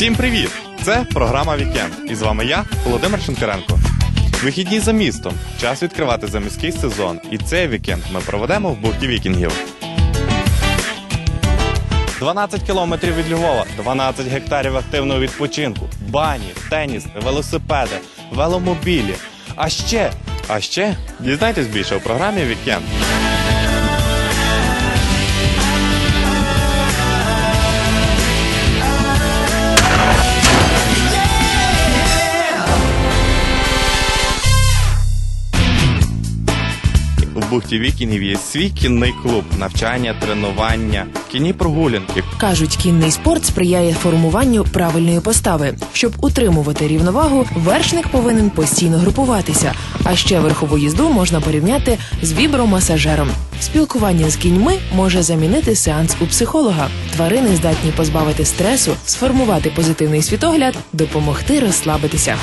Всім привіт! Це програма Вікенд. І з вами я, Володимир Шенкаренко. Вихідні за містом. Час відкривати заміський сезон. І цей вікенд ми проведемо в бухті вікінгів. 12 кілометрів від Львова, 12 гектарів активного відпочинку, бані, теніс, велосипеди, веломобілі. А ще, а ще дізнайтесь більше у програмі Вікенд. Бухті вікінгів є свій кінний клуб, навчання, тренування, кінні прогулянки, Кажуть, кінний спорт сприяє формуванню правильної постави. Щоб утримувати рівновагу, вершник повинен постійно групуватися. А ще верхову їзду можна порівняти з вібромасажером. Спілкування з кіньми може замінити сеанс у психолога. Тварини здатні позбавити стресу, сформувати позитивний світогляд, допомогти розслабитися.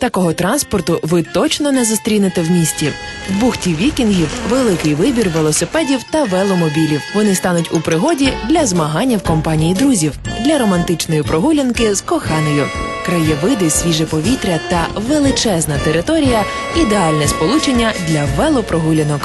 Такого транспорту ви точно не зустрінете в місті. В бухті вікінгів великий вибір велосипедів та веломобілів. Вони стануть у пригоді для змагання в компанії друзів, для романтичної прогулянки з коханою. Краєвиди, свіже повітря та величезна територія ідеальне сполучення для велопрогулянок.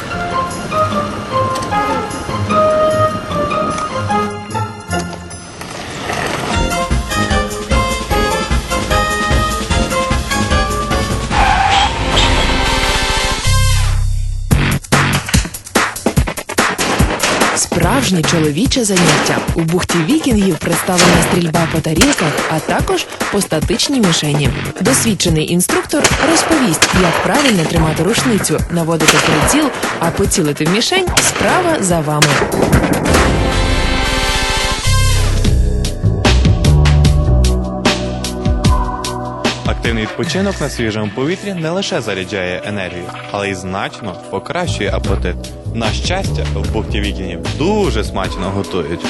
Справжнє чоловіче заняття у бухті вікінгів представлена стрільба по тарілках, а також по статичній мішені. Досвідчений інструктор розповість, як правильно тримати рушницю, наводити приціл, а поцілити в мішень справа за вами. Активний відпочинок на свіжому повітрі не лише заряджає енергію, але й значно покращує апетит. На щастя, в бухті вікінів дуже смачно готують.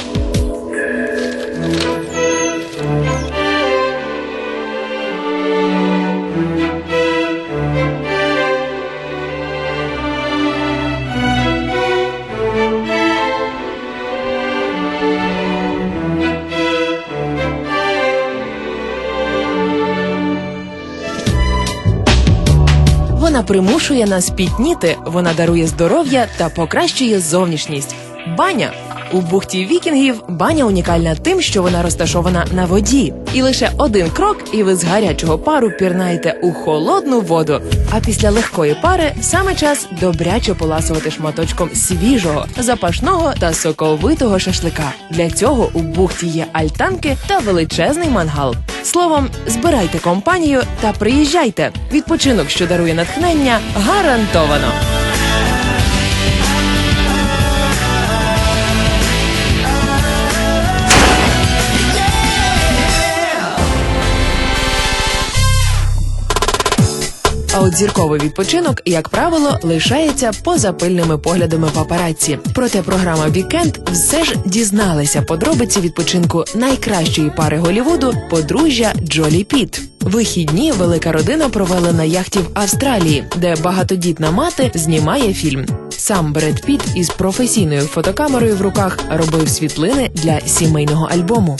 Вона примушує нас пітніти, вона дарує здоров'я та покращує зовнішність. Баня у бухті вікінгів баня унікальна тим, що вона розташована на воді, і лише один крок, і ви з гарячого пару пірнаєте у холодну воду. А після легкої пари саме час добряче поласувати шматочком свіжого, запашного та соковитого шашлика. Для цього у бухті є альтанки та величезний мангал. Словом, збирайте компанію та приїжджайте. Відпочинок, що дарує натхнення, гарантовано. От зірковий відпочинок, як правило, лишається поза пильними поглядами папараці. Проте програма Вікенд все ж дізналася подробиці відпочинку найкращої пари Голівуду подружжя Джолі Піт. Вихідні велика родина провела на яхті в Австралії, де багатодітна мати знімає фільм. Сам Бред Піт із професійною фотокамерою в руках робив світлини для сімейного альбому.